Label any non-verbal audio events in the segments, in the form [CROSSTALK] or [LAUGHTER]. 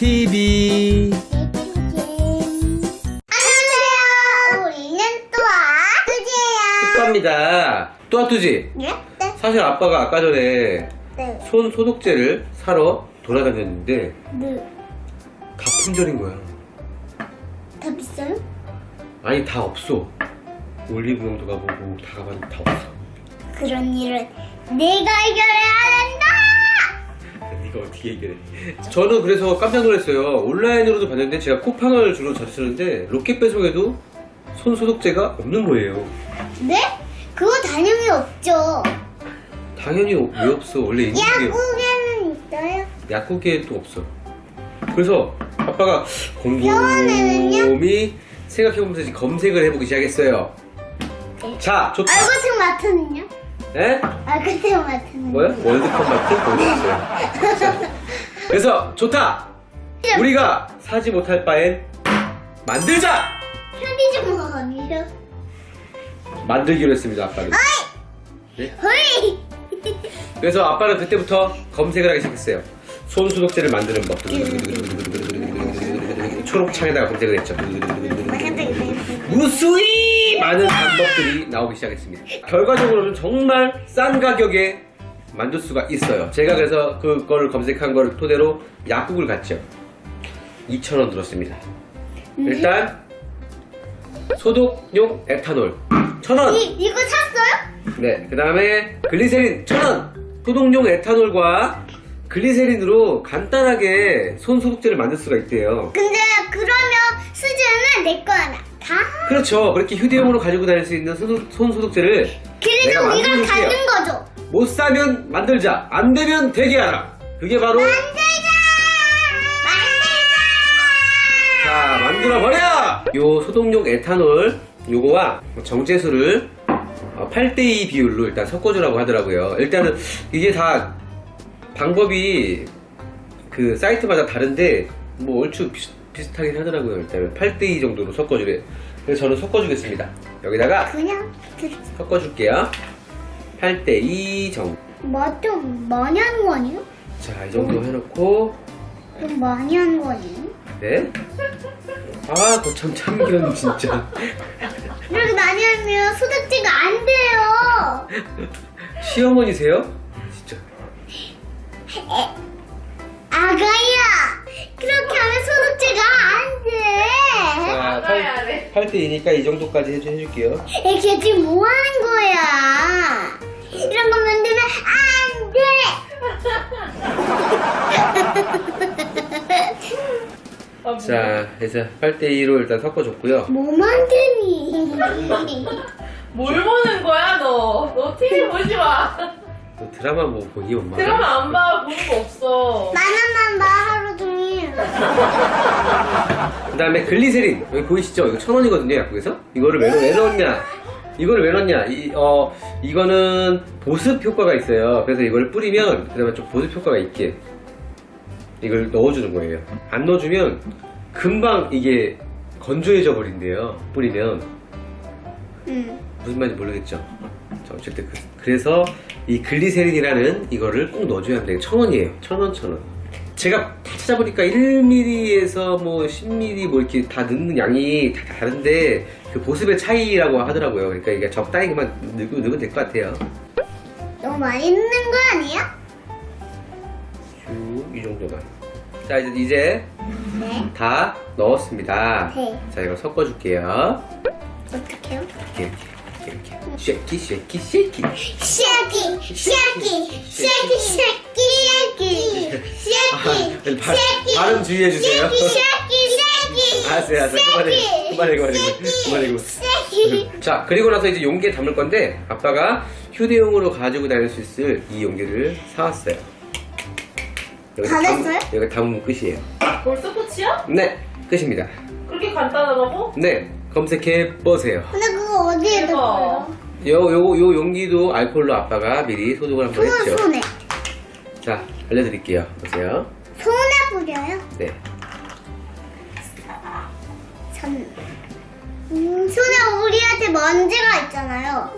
TV 안녕하세요. 우리는 또아 뚜지예요. 또합니다 또아 뚜지 네? 네. 사실 아빠가 아까 전에 네. 손 소독제를 사러 돌아다녔는데 네. 다 품절인 거야 다 비싸요? 아니 다 없어 올리브영도 가보고 다 가봤는데 다 없어 그런 일은 내가 해결해야 된다. 네가 어떻게 해결해 저는 그래서 깜짝 놀랐어요 온라인으로도 봤는데 제가 쿠팡을 주로 자주 쓰는데 로켓 배송에도 손 소독제가 없는 거예요 네? 그거 당연히 없죠. 당연히 왜 없어 원래 있는 게 약국에는 있어요. 약국에 또 없어. 그래서 아빠가 병원에는요? 곰곰이 생각해보면서 이제 검색을 해보기 시작했어요. 네. 자, 좋다. 알고팅 마트는요? 에? 알고팅 마트는 뭐야? 월드컵 마트? 보여줬어요. 자, 그래서 좋다. 우리가 사지 못할 바엔 만들자. 편의점 아니에요? 만들기로 했습니다, 아빠는. 네? 허이! 그래서 아빠는 그때부터 검색을 하기 시작했어요. 손 소독제를 만드는 법. 초록창에다가 검색을 했죠. 무수히 많은 방법들이 나오기 시작했습니다. 결과적으로는 정말 싼 가격에 만들 수가 있어요. 제가 그래서 그거를 검색한 거를 토대로 약국을 갔죠. 2,000원 들었습니다. 일단 소독용 에탄올 1,000원. 이, 이거 샀어요? 네, 그 다음에 글리세린 1,000원! 소독용 에탄올과 글리세린으로 간단하게 손 소독제를 만들 수가 있대요. 근데 그러면 수저는 내 거 하나. 다. 그렇죠. 그렇게 휴대용으로 가지고 다닐 수 있는 손, 손 소독제를 내가 그래서 우리가 만들어줄게요. 갖는 거죠. 못 사면 만들자. 안 되면 대기하라. 그게 바로 만들자! 만들자! 자 만들어 버려! 요 소독용 에탄올 요거와 정제수를 8대2 비율로 일단 섞어주라고 하더라고요. 일단은 이게 다 방법이 그 사이트마다 다른데 뭐 얼추 비슷, 비슷하긴 하더라고요. 일단은 8대2 정도로 섞어주래. 그래서 저는 섞어주겠습니다. 여기다가 그냥 그, 섞어줄게요. 8대2 정도. 뭐좀 많이 하는 거 아니에요? 자, 이 정도 해놓고, 좀 많이 하는 거 아니에요? 네? 아, 거참 참견, 진짜. 이렇게 많이 하면 소독제가 안 돼요. 시어머니세요? 안 돼. 자, 나가야 돼. 8 대 2니까 이 정도까지 해주, 해줄게요. 이게 지금 뭐 하는 거야? 이런 거 만들면 안 돼. 아, 자, 그래서 8대 2로 일단 섞어줬고요. 뭐 만드니? 뭘 보는 거야 너? 너 TV 보지 마. 너 드라마 뭐 보니, 엄마? 드라마 안 봐. 보는 거 없어. 만화만 봐 하루 종일. 그 다음에 글리세린. 여기 보이시죠? 이거 천 원이거든요, 약국에서? 이거를 왜, 왜 넣었냐? 이거를 왜 넣었냐? 이, 어, 이거는 보습 효과가 있어요. 그래서 이걸 뿌리면, 그 다음에 좀 보습 효과가 있게. 이걸 넣어주는 거예요. 안 넣어주면 금방 이게 건조해져 버린대요. 뿌리면. 응. 무슨 말인지 모르겠죠? 자, 어쨌든 그, 래서이 글리세린이라는 이거를 꼭 넣어줘야 합니다. 천 원이에요. 천 원, 천 원. 제가 다 찾아보니까 1mm에서 뭐 10mm 뭐 이렇게 다 넣는 양이 다 다른데 그 보습의 차이라고 하더라고요. 그러니까 이게 적당히만 넣고 넣으면 될 것 같아요. 너무 많이 넣는 거 아니야? 쭉 이 정도만. 자 이제 이제 네. 다 넣었습니다. 네. 자 이거 섞어줄게요. 어떡해요? 이렇게 이렇게 이렇게 이렇게. 쉐키 쉐키 쉐키. 쉐키, 쉐키, 쉐키, 쉐키, 쉐키, 바- 쉐키, 발음 주의해주세요. 쉐키, 쉐키, 쉐키. 알았어요, 알았어요. 그만해, 그만해, 그만해, 그만해, 그만해. 쉐키. 자, 그리고 나서 이제 용기에 담을 건데, 아빠가 휴대용으로 가지고 다닐 수 있을 이 용기를 사왔어요. 여기 다 담- 됐어요? 여기 담으면 끝이에요. 벌써 끝이야? 네, 끝입니다. 그렇게 간단하다고? 네, 검색해 보세요. 근데 그거 어디에 대박. 넣어요? 요, 요, 요 용기도 알콜로 아빠가 미리 소독을 한번 손, 했죠. 손에. 자, 알려드릴게요. 보세요. 손에 뿌려요? 네. 손. 음, 손에 우리한테 먼지가 있잖아요.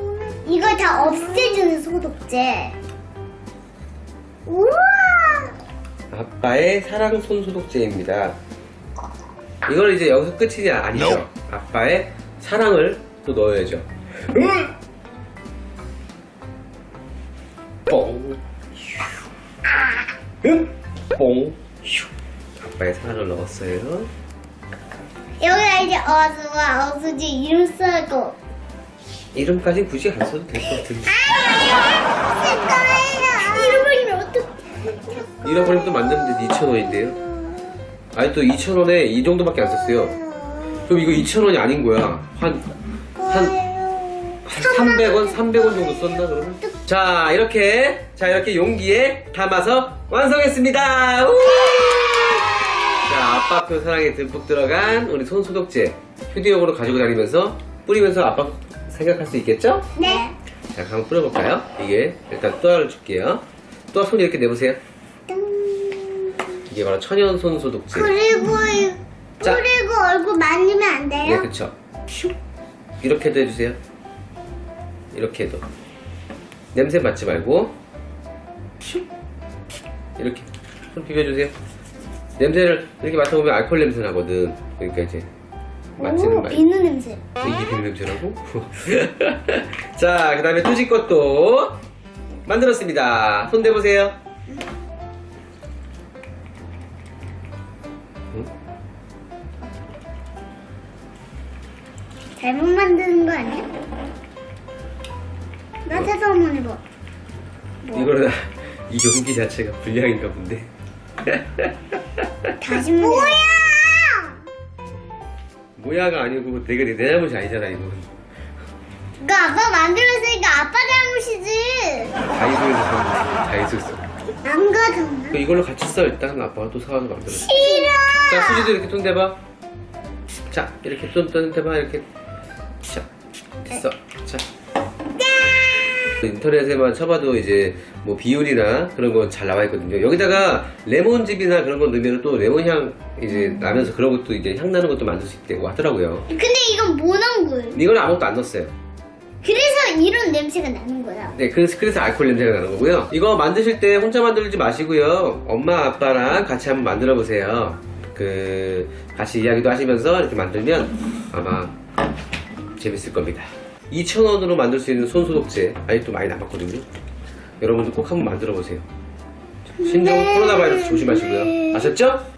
이걸 다 없애주는 소독제. 우와! 아빠의 사랑 손 소독제입니다. 이걸 이제 여기서 끝이냐? 아니죠. 아빠의 사랑을 또 넣어야죠. 뽕. 뽕. 휴. 아빠의 사랑을 넣었어요. 여기다 이제 어수와 어수지 이름 쓰고. 이름까지 굳이 안 써도 될 것 같은데. 이름을 어떻게? 잃어버리면 또 만드는데 2,000원인데요. 아니 또 2,000원에 이 정도밖에 안 썼어요. 그럼 이거 2,000원이 아닌 거야. 한, 한, 한 300원? 300원 정도 썼나 그러면? 자, 이렇게, 자, 이렇게 용기에 담아서 완성했습니다! 우! 자, 아빠표 사랑에 듬뿍 들어간 우리 손 소독제 휴대용으로 가지고 다니면서 뿌리면서 아빠 생각할 수 있겠죠? 네. 자, 한번 뿌려볼까요? 이게 일단 또아를 줄게요. 또아 손 이렇게 내보세요. 이게 바로 천연 손 소독제. 그리고 이- 자. 그리고 얼굴 만지면 안 네, 돼요? 그쵸. 슉. 이렇게도 해주세요. 이렇게도. 냄새 맡지 말고. 슉. 이렇게. 손 비벼주세요. 냄새를 이렇게 맡아보면 알코올 냄새 나거든. 그러니까 이제 맡지는 오, 말고. 비누 냄새. 이게 비누 냄새라고? [LAUGHS] 자, 그 다음에 뚜지 것도 만들었습니다. 손 대보세요. 잘못 만드는 거 아니야? 나 세서 한번 해봐. 이거는 이 용기 자체가 불량인가 본데. [LAUGHS] 다시 뭐야? 모야가 아니고 내가 내 잘못이 아니잖아 이거. 이거 아빠 만들었으니까 아빠 잘못이지. 다이소에서 산 거지. 다이소에서. 안? 그 이걸로 같이 써 일단 아빠가 또 사와서 만들었어. 싫어. 자 수지도 이렇게 손 대봐. 자 이렇게 손손 대봐 이렇게. 자 됐어. 자. 인터넷에만 쳐봐도 이제 뭐 비율이나 그런 거잘 나와 있거든요. 여기다가 레몬즙이나 그런 거 넣으면 또 레몬 향 이제 나면서 그런 것도 이제 향 나는 것도 만들 수 있다고 하더라고요. 근데 이건 뭐 넣은 거예요? 이건 아무것도 안 넣었어요. 그래서 이런 냄새가 나는 거야. 네, 그래서, 그래서 알코올 냄새가 나는 거고요. 이거 만드실 때 혼자 만들지 마시고요. 엄마, 아빠랑 같이 한번 만들어 보세요. 그, 같이 이야기도 하시면서 이렇게 만들면 아마 재밌을 겁니다. 2,000원으로 만들 수 있는 손소독제 아직도 많이 남았거든요. 여러분들 꼭 한번 만들어 보세요. 신종 코로나 바이러스 조심하시고요. 아셨죠?